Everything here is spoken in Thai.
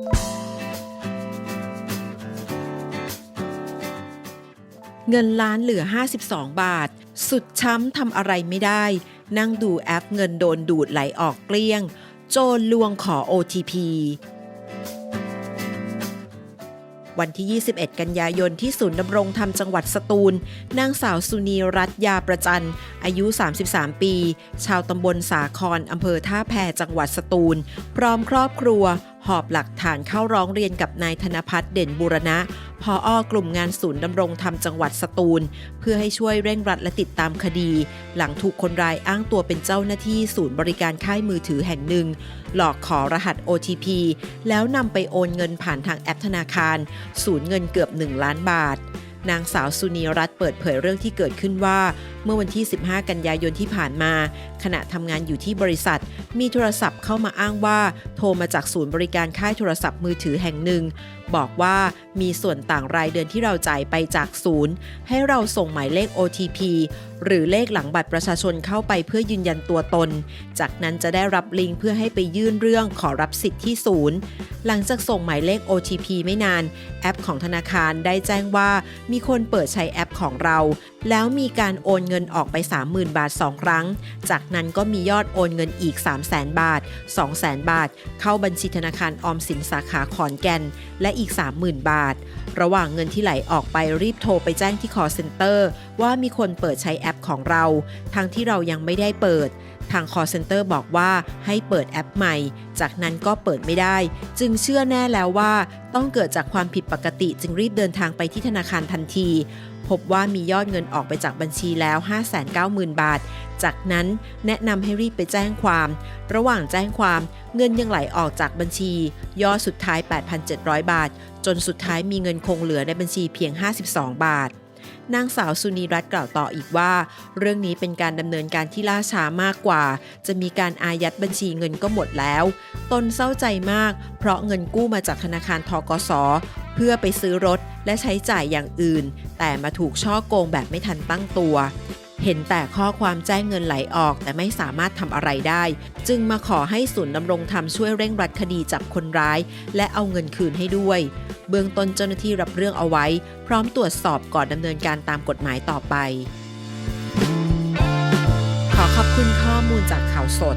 เงินล้านเหลือ 52 บาท สุดช้ำทำอะไรไม่ได้ นั่งดูแอปเงินโดนดูดไหลออกเกลี้ยง โจรลวงขอ OTP วันที่ 21 กันยายนที่ศูนย์ดำรงธรรมจังหวัดสตูล นางสาวสุนีรัตยาประจัน อายุ 33 ปี ชาวตำบลสาครอำเภอท่าแพจังหวัดสตูล พร้อมครอบครัว หอบหลักฐานเข้าร้องเรียนกับนายธนพัฒน์เด่นบูรณะพออกลุ่มงานศูนย์ดำรงธรรมจังหวัดสตูล เพื่อให้ช่วยเร่งรัดและติดตามคดี หลังถูกคนร้ายอ้างตัวเป็นเจ้าหน้าที่ศูนย์บริการค่ายมือถือแห่งหนึ่ง หลอกขอรหัส OTP แล้วนำไปโอนเงินผ่านทางแอปธนาคาร สูญเงินเกือบ 1 ล้านบาทนางสาวสุนีรัตน์เปิดเผยเรื่องที่เกิดขึ้นว่า มื่อวันที่ 15 กันยายนที่ผ่านมา ขณะทำงานอยู่ที่บริษัท มีโทรศัพท์เข้ามาอ้างว่า โทรมาจากศูนย์บริการค่ายโทรศัพท์มือถือแห่งหนึ่ง บอกว่ามีส่วนต่างรายเดือนที่เราจ่ายไปจากศูนย์ ให้เราส่งหมายเลข OTP หรือเลขหลังบัตรประชาชนเข้าไปเพื่อยืนยันตัวตน จากนั้นจะได้รับลิงก์เพื่อให้ไปยื่นเรื่องขอรับสิทธิ์ที่ศูนย์ หลังจากส่งหมายเลข OTP ไม่นาน แอปของธนาคารได้แจ้งว่า มีคนเปิดใช้แอปของเรา แล้วมีการโอนเงินออกไป 30,000 บาท 2 ครั้ง จากนั้นก็มียอดโอนเงินอีก 300,000 บาท 200,000 บาท เข้าบัญชีธนาคารออมสินสาขาขอนแก่น และอีก 30,000 บาท ระหว่างเงินที่ไหลออกไปรีบโทรไปแจ้งที่คอเซ็นเตอร์ว่ามีคนเปิดใช้แอปของเรา ทั้งที่เรายังไม่ได้เปิด ทาง call center บอกว่าให้เปิดแอปใหม่ จากนั้นก็เปิดไม่ได้ จึงเชื่อแน่แล้วว่า ต้องเกิดจากความผิดปกติจึงรีบเดินทางไปที่ธนาคารทันที พบว่ามียอดเงินออกไปจากบัญชีแล้ว 590,000 บาท จากนั้นแนะนำให้รีบไปแจ้งความ ระหว่างแจ้งความเงินยังไหลออกจากบัญชี ยอดสุดท้าย 8,700 บาท จนสุดท้ายมีเงินคงเหลือในบัญชีเพียง 52 บาท นางสาวสุนีรัตน์กล่าวต่ออีกว่า เรื่องนี้เป็นการดำเนินการที่ล่าช้ามากกว่า จะมีการอายัดบัญชีเงินก็หมดแล้ว ตนเศร้าใจมาก เพราะเงินกู้มาจากธนาคารทกสเพื่อไปซื้อรถและใช้จ่ายอย่างอื่น แต่มาถูกช่อโกงแบบไม่ทันตั้งตัว เห็นแต่ข้อความแจ้งเงินไหลออกแต่ไม่สามารถทำอะไรได้ จึงมาขอให้ศูนย์ดำรงธรรมช่วยเร่งรัดคดีจับคนร้าย และเอาเงินคืนให้ด้วย เบื้องต้นเจ้าหน้าที่รับเรื่องเอาไว้ พร้อมตรวจสอบก่อนดำเนินการตามกฎหมายต่อไป ขอขอบคุณข้อมูลจากข่าวสด